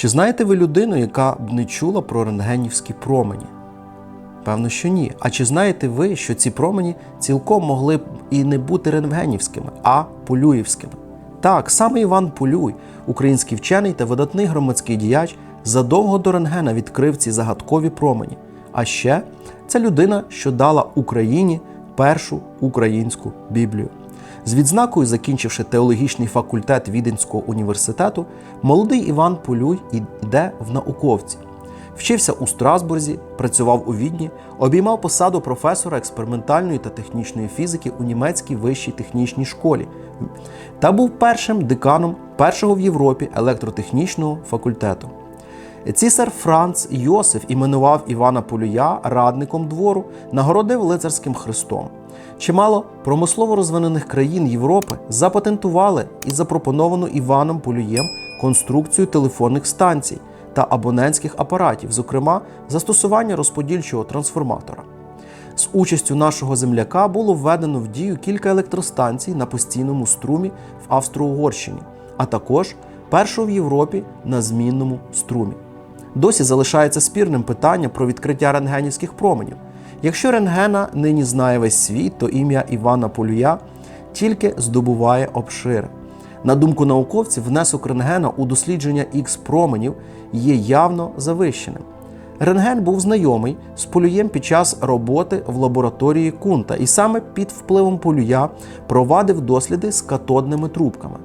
Чи знаєте ви людину, яка б не чула про рентгенівські промені? Певно, що ні. А чи знаєте ви, що ці промені цілком могли б і не бути рентгенівськими, а полюївськими? Так, саме Іван Полюй, український вчений та видатний громадський діяч, задовго до рентгена відкрив ці загадкові промені. А ще це людина, що дала Україні першу українську Біблію. З відзнакою, закінчивши теологічний факультет Віденського університету, молодий Іван Полюй йде в науковці. Вчився у Страсбурзі, працював у Відні, обіймав посаду професора експериментальної та технічної фізики у німецькій вищій технічній школі та був першим деканом першого в Європі електротехнічного факультету. Цісар Франц Йосиф іменував Івана Полюя радником двору, нагородив лицарським хрестом. Чимало промислово розвинених країн Європи запатентували і запропоновану Іваном Полюєм конструкцію телефонних станцій та абонентських апаратів, зокрема застосування розподільчого трансформатора. З участю нашого земляка було введено в дію кілька електростанцій на постійному струмі в Австро-Угорщині, а також першу в Європі на змінному струмі. Досі залишається спірним питання про відкриття рентгенівських променів. Якщо рентгена нині знає весь світ, то ім'я Івана Полюя тільки здобуває обшир. На думку науковців, внесок рентгена у дослідження х променів є явно завищеним. Рентген був знайомий з полюєм під час роботи в лабораторії Кунта і саме під впливом полюя провадив досліди з катодними трубками.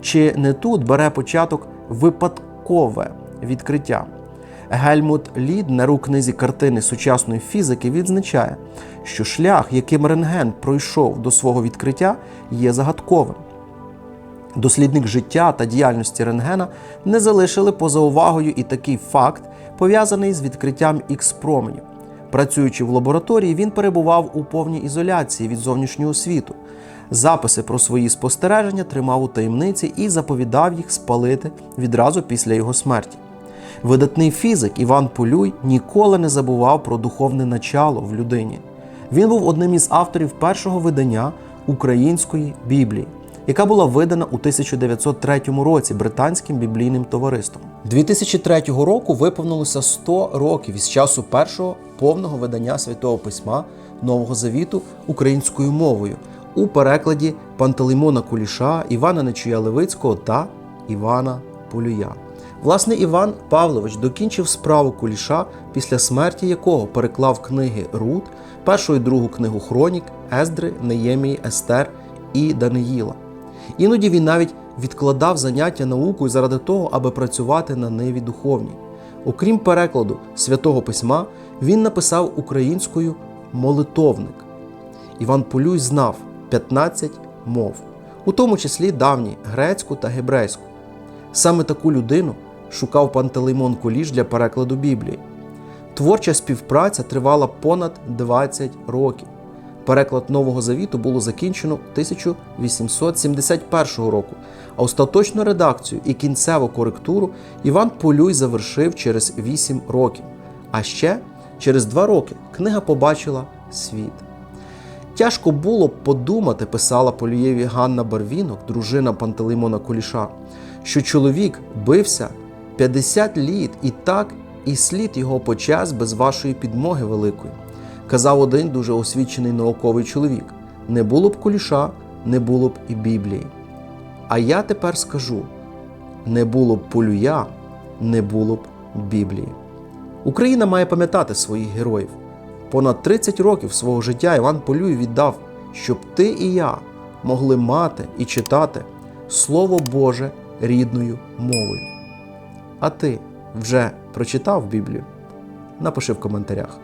Чи не тут бере початок випадкове відкриття? Гельмут Ліднер у книзі картини сучасної фізики відзначає, що шлях, яким рентген пройшов до свого відкриття, є загадковим. Дослідник життя та діяльності рентгена не залишили поза увагою і такий факт, пов'язаний з відкриттям ікс-променів. Працюючи в лабораторії, він перебував у повній ізоляції від зовнішнього світу. Записи про свої спостереження тримав у таємниці і заповідав їх спалити відразу після його смерті. Видатний фізик Іван Полюй ніколи не забував про духовне начало в людині. Він був одним із авторів першого видання української Біблії, яка була видана у 1903 році британським біблійним товариством. 2003 року виповнилося 100 років із часу першого повного видання святого письма Нового Завіту українською мовою у перекладі Пантелеймона Куліша, Івана Нечуя Левицького та Івана Полюя. Власне, Іван Павлович докінчив справу Куліша, після смерті якого переклав книги Рут, першу і другу книгу Хронік, Ездри, Неємії, Естер і Даниїла. Іноді він навіть відкладав заняття наукою заради того, аби працювати на ниві духовній. Окрім перекладу святого письма, він написав українською молитовник. Іван Полюй знав 15 мов, у тому числі давні грецьку та гебрейську. Саме таку людину шукав Пантелеймон Куліш для перекладу Біблії. Творча співпраця тривала понад 20 років. Переклад Нового Завіту було закінчено 1871 року, а остаточну редакцію і кінцеву коректуру Іван Полюй завершив через 8 років. А ще через 2 роки книга побачила світ. Тяжко було б подумати, писала Полюєві Ганна Барвінок, дружина Пантелеймона Куліша, що чоловік бився 50 літ і так і слід його почас без вашої підмоги великої. Казав один дуже освічений науковий чоловік: не було б куліша, не було б і Біблії. А я тепер скажу: не було б полюя, не було б Біблії. Україна має пам'ятати своїх героїв. Понад 30 років свого життя Іван Полюй віддав, щоб ти і я могли мати і читати Слово Боже рідною мовою. А ти вже прочитав Біблію? Напиши в коментарях.